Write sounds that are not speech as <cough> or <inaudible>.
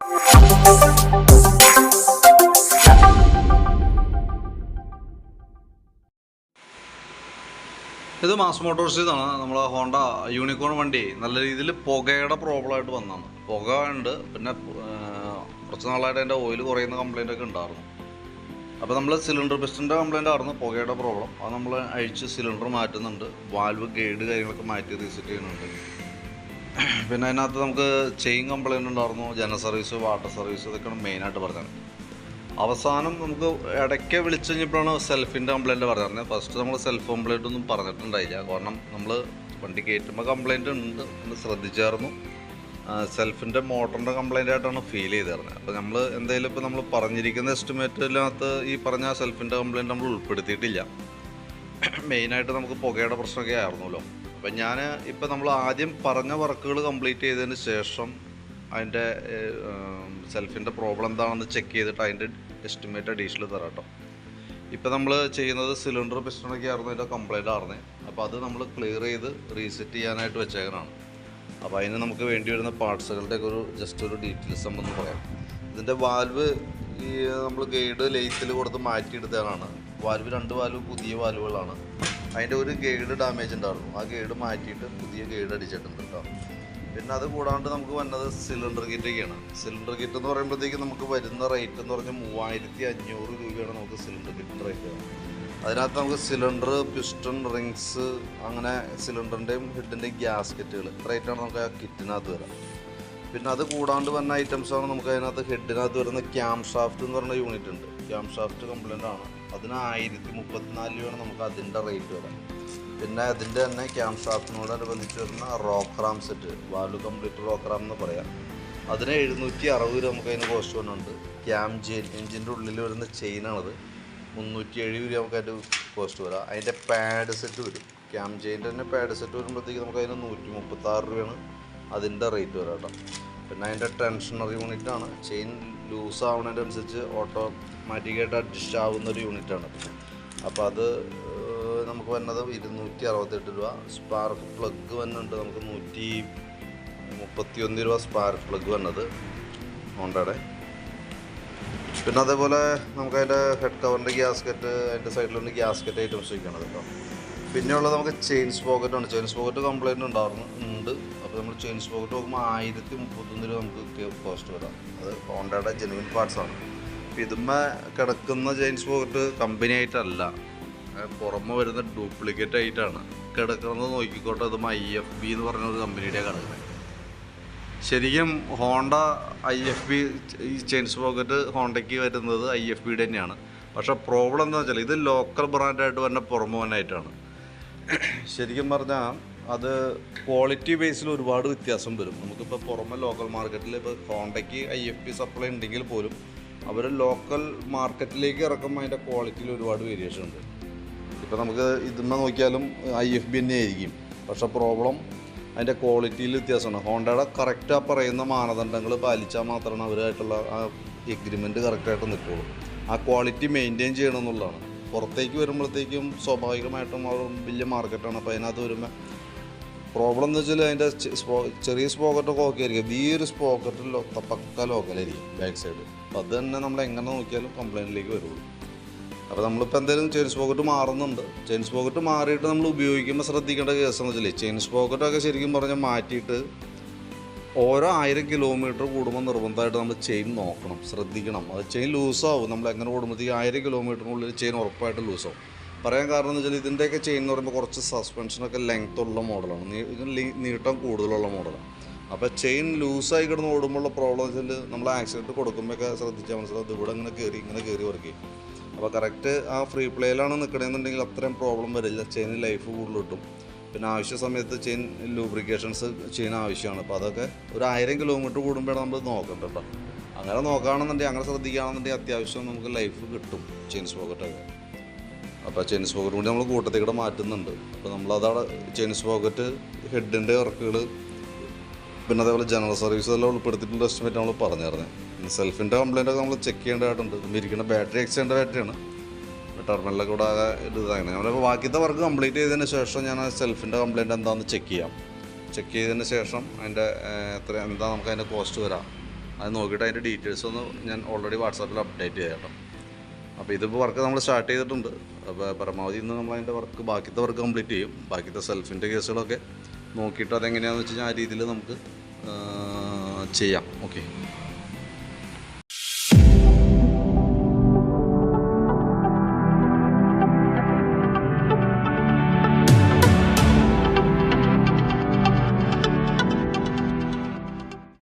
ഇത് മാസ് മോട്ടോഴ്സിൽ ഇതാണ്. നമ്മളെ ഹോണ്ട യൂണിക്കോൺ വണ്ടി. നല്ല രീതിയിൽ പുകയുടെ പ്രോബ്ലമായിട്ട് വന്നതാണ്. പുക ഉണ്ട്. പിന്നെ കുറച്ച് നാളായിട്ട് അതിന്റെ ഓയിൽ കുറയുന്ന കംപ്ലൈന്റ് ഒക്കെ ഉണ്ടായിരുന്നു. അപ്പോൾ നമ്മൾ സിലിണ്ടർ പിസ്റ്റന്റെ കംപ്ലൈന്റ് ആയിരുന്നു. പുകയുടെ പ്രോബ്ലം അത് നമ്മൾ അഴിച്ച് സിലിണ്ടർ മാറ്റുന്നുണ്ട്. വാൽവ് ഗൈഡ് കാര്യങ്ങളൊക്കെ മാറ്റി റീസെറ്റ് ചെയ്യുന്നുണ്ട്. പിന്നെ അതിനകത്ത് നമുക്ക് ചെയിൻ കംപ്ലയിന്റ് ഉണ്ടായിരുന്നു ജന സർവീസ് വാട്ടർ സർവീസ് ഇതൊക്കെയാണ് മെയിനായിട്ട് പറഞ്ഞത്. അവസാനം നമുക്ക് ഇടയ്ക്ക് വിളിച്ചു കഴിഞ്ഞപ്പോഴാണ് സെൽഫിന്റെ കംപ്ലൈന്റ് പറഞ്ഞത് ഫസ്റ്റ് നമ്മൾ സെൽഫ് കംപ്ലൈന്റ് ഒന്നും പറഞ്ഞിട്ടുണ്ടായില്ല. കാരണം നമ്മൾ വണ്ടി കയറ്റുമ്പോൾ കംപ്ലൈന്റ് ഉണ്ട് എന്ന് ശ്രദ്ധിച്ചായിരുന്നു. സെൽഫിന്റെ മോട്ടറിന്റെ കംപ്ലൈന്റ് ആയിട്ടാണ് ഫീൽ ചെയ്തിരുന്നത്. അപ്പോൾ നമ്മൾ എന്തായാലും ഇപ്പോൾ നമ്മൾ പറഞ്ഞിരിക്കുന്ന എസ്റ്റിമേറ്റിനകത്ത് ഈ പറഞ്ഞ സെൽഫിന്റെ കംപ്ലൈന്റ് നമ്മൾ ഉൾപ്പെടുത്തിയിട്ടില്ല. <coughs> മെയിനായിട്ട് നമുക്ക് പുകയുടെ പ്രശ്നമൊക്കെ ആയിരുന്നല്ലോ. അപ്പം ഞാൻ ഇപ്പം നമ്മൾ ആദ്യം പറഞ്ഞ വർക്കുകൾ കംപ്ലീറ്റ് ചെയ്തതിന് ശേഷം അതിന്റെ സെൽഫിന്റെ പ്രോബ്ലം എന്താണെന്ന് ചെക്ക് ചെയ്തിട്ട് അതിന്റെ എസ്റ്റിമേറ്റ് അഡീഷണൽ തരാം കേട്ടോ. ഇപ്പം നമ്മൾ ചെയ്യുന്നത് സിലിണ്ടർ പിസ്റ്റണൊക്കെ ആയിരുന്നു അതിന്റെ കംപ്ലൈന്റ് ആയിരുന്നേ. അപ്പോൾ അത് നമ്മൾ ക്ലിയർ ചെയ്ത് റീസെറ്റ് ചെയ്യാനായിട്ട് വെച്ചേക്കണാണ് അപ്പോൾ അതിന് നമുക്ക് വേണ്ടി വരുന്ന പാർട്സുകളുടെ ഒക്കെ ഒരു ജസ്റ്റ് ഒരു ഡീറ്റെയിൽസ് നമ്മളൊന്ന് പറയാം. ഇതിന്റെ വാൽവ് ഈ നമ്മൾ ഗൈഡ് ലെയ്ത്തിൽ കൊടുത്ത് മാറ്റിയെടുത്തതാണ്. വാൽവ് രണ്ട് വാൽവ് പുതിയ വാൽവുകളാണ് അതിന്റെ ഒരു ഗൈഡ് ഡാമേജ് ഉണ്ടായിരുന്നു. ആ ഗൈഡ് മാറ്റിയിട്ട് പുതിയ ഗൈഡ് അടിച്ചിട്ടുണ്ട് കേട്ടോ പിന്നെ അത് കൂടാണ്ട് നമുക്ക് വന്നത് സിലിണ്ടർ കിറ്റൊക്കെയാണ്. സിലിണ്ടർ കിറ്റ് എന്ന് പറയുമ്പോഴത്തേക്ക് നമുക്ക് വരുന്ന റേറ്റ് എന്ന് പറഞ്ഞാൽ മൂവായിരത്തി അഞ്ഞൂറ് രൂപയാണ് നമുക്ക് സിലിണ്ടർ കിറ്റ് റേറ്റ് അതിനകത്ത് നമുക്ക് സിലിണ്ടർ പിസ്റ്റൺ റിങ്സ് അങ്ങനെ സിലിണ്ടറിന്റെയും ഹെഡിന്റെയും ഗ്യാസ്കറ്റുകൾ റേറ്റാണ് നമുക്ക് ആ കിറ്റിനകത്ത് വരാം. പിന്നെ അത് കൂടാണ്ട് വന്ന ഐറ്റംസ് ആണ് നമുക്ക് അതിനകത്ത് ഹെഡിനകത്ത് വരുന്ന ക്യാം ഷാഫ്റ്റ് എന്ന് പറഞ്ഞ യൂണിറ്റ് ഉണ്ട്. ക്യാം ഷാഫ്റ്റ് കംപ്ലൈന്റ് ആണ്. അതിന് ആയിരത്തി മുപ്പത്തിനാല് രൂപയാണ് നമുക്ക് അതിന്റെ റേറ്റ് വരാം. പിന്നെ അതിന്റെ തന്നെ ക്യാം ഷാഫ്റ്റിനോടനുബന്ധിച്ച് വരുന്ന rocker arm set valve complete rocker arm എന്ന് പറയാം. അതിന് എഴുന്നൂറ്റി അറുപത് രൂപ നമുക്ക് അതിന് കോസ്റ്റ് വരുന്നുണ്ട് ക്യാം ചെയിൻ എഞ്ചിന്റെ ഉള്ളിൽ വരുന്ന ചെയിനാണത് മുന്നൂറ്റി എഴുപത് രൂപ നമുക്ക് അതിന്റെ കോസ്റ്റ് വരാം. അതിന്റെ പാഡ് സെറ്റ് വരും. ക്യാം ചെയിന്റെ തന്നെ പാഡ് സെറ്റ് വരുമ്പോഴത്തേക്ക് നമുക്ക് അതിന് നൂറ്റി മുപ്പത്താറ് രൂപയാണ് അതിന്റെ റേറ്റ് വരാം കേട്ടോ. പിന്നെ അതിന്റെ ടെൻഷണർ യൂണിറ്റ് ആണ്. ചെയിൻ ലൂസ് ആവുന്നതിനനുസരിച്ച് ഓട്ടോമാറ്റിക്കായിട്ട് അഡ്ജസ്റ്റ് ആവുന്ന ഒരു യൂണിറ്റാണ് അപ്പോൾ അത് നമുക്ക് വരുന്നത് ഇരുന്നൂറ്റി അറുപത്തെട്ട് രൂപ സ്പാർക്ക് പ്ലഗ് വന്നിട്ട് നമുക്ക് നൂറ്റി മുപ്പത്തിയൊന്ന് രൂപ സ്പാർക്ക് പ്ലഗ് വന്നത് ഹോണ്ടയുടെ. പിന്നെ അതേപോലെ നമുക്ക് അതിന്റെ ഹെഡ് കവറിന്റെ ഗ്യാസ്കറ്റ് അതിന്റെ സൈഡിലുണ്ട് ഗ്യാസ്കറ്റ് ഐറ്റംസ് ഒക്കെയാണ് കേട്ടോ. പിന്നെയുള്ളത് നമുക്ക് ചെയിൻ സ്പോക്കറ്റ് ആണ്. ചെയിൻ സ്പോക്കറ്റ് കംപ്ലൈന്റ് ഉണ്ടായിരുന്നു ഉണ്ട്. അപ്പോൾ നമ്മൾ ചെയിൻ സ്പോക്കറ്റ് നോക്കുമ്പോൾ ആയിരത്തി മുപ്പത്തൊന്ന് രൂപ നമുക്ക് കോസ്റ്റ് വരാം. അത് ഹോണ്ടയുടെ ജെനുവിൻ പാർട്സ് ആണ് അപ്പോൾ ഇതുമ്മ കിടക്കുന്ന ചെയിൻ സ്പോക്കറ്റ് കമ്പനി ആയിട്ടല്ല. പുറമെ വരുന്ന ഡ്യൂപ്ലിക്കേറ്റ് ആയിട്ടാണ്. കിടക്കുന്നത് നോക്കിക്കോട്ടെ അതും ഐ എഫ് ബി എന്ന് പറഞ്ഞ ഒരു കമ്പനിയുടെ കിടക്കുന്നത് ശരിക്കും ഹോണ്ട ഐ എഫ് ബി ഈ ചെയിൻസ് പോക്കറ്റ് ഹോണ്ടയ്ക്ക് വരുന്നത് ഐ എഫ് ബിയുടെ തന്നെയാണ്. പക്ഷേ പ്രോബ്ലം എന്താ വെച്ചാൽ ഇത് ലോക്കൽ ബ്രാൻഡായിട്ട് തന്നെ പുറമോനായിട്ടാണ് ശരിക്കും പറഞ്ഞാൽ അത് ക്വാളിറ്റി ബേസിൽ ഒരുപാട് വ്യത്യാസം വരും. നമുക്കിപ്പോൾ പുറമെ ലോക്കൽ മാർക്കറ്റിൽ ഇപ്പോൾ ഹോണ്ടയ്ക്ക് ഐ എഫ് ബി സപ്ലൈ ഉണ്ടെങ്കിൽ പോലും അവർ ലോക്കൽ മാർക്കറ്റിലേക്ക് ഇറക്കുമ്പോൾ അതിന്റെ ക്വാളിറ്റിയിൽ ഒരുപാട് വേരിയേഷൻ ഉണ്ട്. ഇപ്പോൾ നമുക്ക് ഇതുമ്മ നോക്കിയാലും ഐ എഫ് ബി തന്നെ ആയിരിക്കും. പക്ഷെ പ്രോബ്ലം അതിന്റെ ക്വാളിറ്റിയിൽ വ്യത്യാസമാണ്. ഹോണ്ടയുടെ കറക്റ്റാണ് പറയുന്ന മാനദണ്ഡങ്ങൾ പാലിച്ചാൽ മാത്രമാണ് അവരായിട്ടുള്ള ആ എഗ്രിമെന്റ് കറക്റ്റായിട്ട് നിൽക്കുള്ളൂ ആ ക്വാളിറ്റി മെയിന്റെയിൻ ചെയ്യണം എന്നുള്ളതാണ്. പുറത്തേക്ക് വരുമ്പോഴത്തേക്കും സ്വാഭാവികമായിട്ടും അവർ വലിയ മാർക്കറ്റാണ് അപ്പോൾ അതിനകത്ത് വരുമ്പോൾ പ്രോബ്ലം എന്ന് വെച്ചാൽ അതിന്റെ ചെറിയ സ്പോക്കറ്റൊക്കെ ഓക്കെ ആയിരിക്കും. ഈ ഒരു സ്പോക്കറ്റിൽ പക്ക ലോക്കലായിരിക്കും ബാക്ക് സൈഡ് അപ്പോൾ അത് തന്നെ നമ്മൾ എങ്ങനെ നോക്കിയാലും കംപ്ലയിന്റിലേക്ക് വരുള്ളൂ അപ്പോൾ നമ്മളിപ്പോൾ എന്തായാലും ചെയിൻ സ്പോക്കറ്റ് മാറുന്നുണ്ട്. ചെയിൻ സ്പോക്കറ്റ് മാറിയിട്ട് നമ്മൾ ഉപയോഗിക്കുമ്പോൾ ശ്രദ്ധിക്കേണ്ട കേസ് എന്ന് വെച്ചാൽ ചെയിൻ സ്പോക്കറ്റൊക്കെ ശരിക്കും പറഞ്ഞാൽ മാറ്റിയിട്ട് ഓരോ ആയിരം കിലോമീറ്റർ കൂടുമ്പോൾ നിർബന്ധമായിട്ട് നമ്മൾ ചെയിൻ നോക്കണം. ശ്രദ്ധിക്കണം. അത് ചെയിൻ ലൂസാവും നമ്മൾ എങ്ങനെ കൂടുമ്പോഴത്തേക്ക് ആയിരം കിലോമീറ്ററിനുള്ളിൽ ചെയിൻ ഉറപ്പായിട്ട് ലൂസാവും പറയാൻ കാരണം എന്ന് വെച്ചാൽ ഇതിന്റെയൊക്കെ ചെയിൻ എന്ന് പറയുമ്പോൾ കുറച്ച് സസ്പെൻഷനൊക്കെ ലെങ്ത് ഉള്ള മോഡലാണ് നീട്ടം കൂടുതലുള്ള മോഡലാണ് അപ്പോൾ ചെയിൻ ലൂസായി കിടന്ന് ഓടുമ്പോഴുള്ള പ്രോബ്ലം വെച്ചാൽ നമ്മൾ ആക്സിഡന്റ് കൊടുക്കുമ്പോഴൊക്കെ ശ്രദ്ധിച്ചാൽ മനസ്സിലാവും ഇവിടെ ഇങ്ങനെ കയറി ഇങ്ങനെ കയറി വർക്ക് ചെയ്യും. അപ്പോൾ കറക്റ്റ് ആ ഫ്രീ പ്ലേയിലാണ് നിൽക്കണമെന്നുണ്ടെങ്കിൽ അത്രയും പ്രോബ്ലം വരില്ല. ചെയിൻ ലൈഫ് കൂടുതൽ കിട്ടും. പിന്നെ ആവശ്യ സമയത്ത് ചെയിൻ ലൂബ്രിക്കേഷൻസ് ചെയിൻ ആവശ്യമാണ്. അപ്പോൾ അതൊക്കെ ഒരു ആയിരം കിലോമീറ്റർ കൂടുമ്പോഴാണ് നമ്മൾ നോക്കേണ്ടത് കേട്ടോ. അങ്ങനെ നോക്കുകയാണെന്നുണ്ടെങ്കിൽ അങ്ങനെ ശ്രദ്ധിക്കുകയാണെന്നുണ്ടെങ്കിൽ അത്യാവശ്യം നമുക്ക് ലൈഫ് കിട്ടും. ചെയിൻ സ്പോക്കറ്റൊക്കെ അപ്പോൾ ചെയിൻ സ്പോക്കറ്റ് കൂടി നമ്മൾ കൂട്ടത്തിൽ കൂടെ മാറ്റുന്നുണ്ട്. അപ്പോൾ നമ്മളതവിടെ ചെയിൻ പോക്കറ്റ് ഹെഡിന്റെ വർക്കുകൾ പിന്നെ അതേപോലെ ജനറൽ സർവീസ് എല്ലാം ഉൾപ്പെടുത്തിയിട്ടുള്ള എസ്റ്റിമേറ്റ് നമ്മൾ പറഞ്ഞായിരുന്നു സെൽഫിന്റെ കംപ്ലൈന്റ് ഒക്കെ നമ്മൾ ചെക്ക് ചെയ്യേണ്ടതായിട്ടുണ്ട്. ഇരിക്കുന്ന ബാറ്ററി എക്സ്റ്റേണ്ട ബാറ്ററിയാണ് ടെർമിനലൊക്കെ കൂടെ ഇതാണ് നമ്മളിപ്പോൾ ബാക്കിയത്തെ വർക്ക് കംപ്ലീറ്റ് ചെയ്തതിന് ശേഷം ഞാൻ സെൽഫിന്റെ കംപ്ലൈന്റ് എന്താണെന്ന് ചെക്ക് ചെയ്യാം. ചെക്ക് ചെയ്തതിന് ശേഷം അതിന്റെ എത്ര എന്താ നമുക്ക് അതിന്റെ കോസ്റ്റ് വരാം. അത് നോക്കിയിട്ട് അതിന്റെ ഡീറ്റെയിൽസ് ഒന്ന് ഞാൻ ഓൾറെഡി വാട്സാപ്പിൽ അപ്ഡേറ്റ് ചെയ്യാം കേട്ടോ. അപ്പോൾ ഇതിപ്പോൾ വർക്ക് നമ്മൾ സ്റ്റാർട്ട് ചെയ്തിട്ടുണ്ട്. അപ്പോൾ പരമാവധി ഇന്ന് നമ്മൾ അതിന്റെ വർക്ക് ബാക്കിത്തെ വർക്ക് കംപ്ലീറ്റ് ചെയ്യും. ബാക്കിത്തെ സെൽഫിന്റെ കേസുകളൊക്കെ നോക്കിയിട്ട് അതെങ്ങനെയാണെന്ന് വെച്ച് കഴിഞ്ഞാൽ ആ രീതിയിൽ നമുക്ക് ചെയ്യാം. ഓക്കെ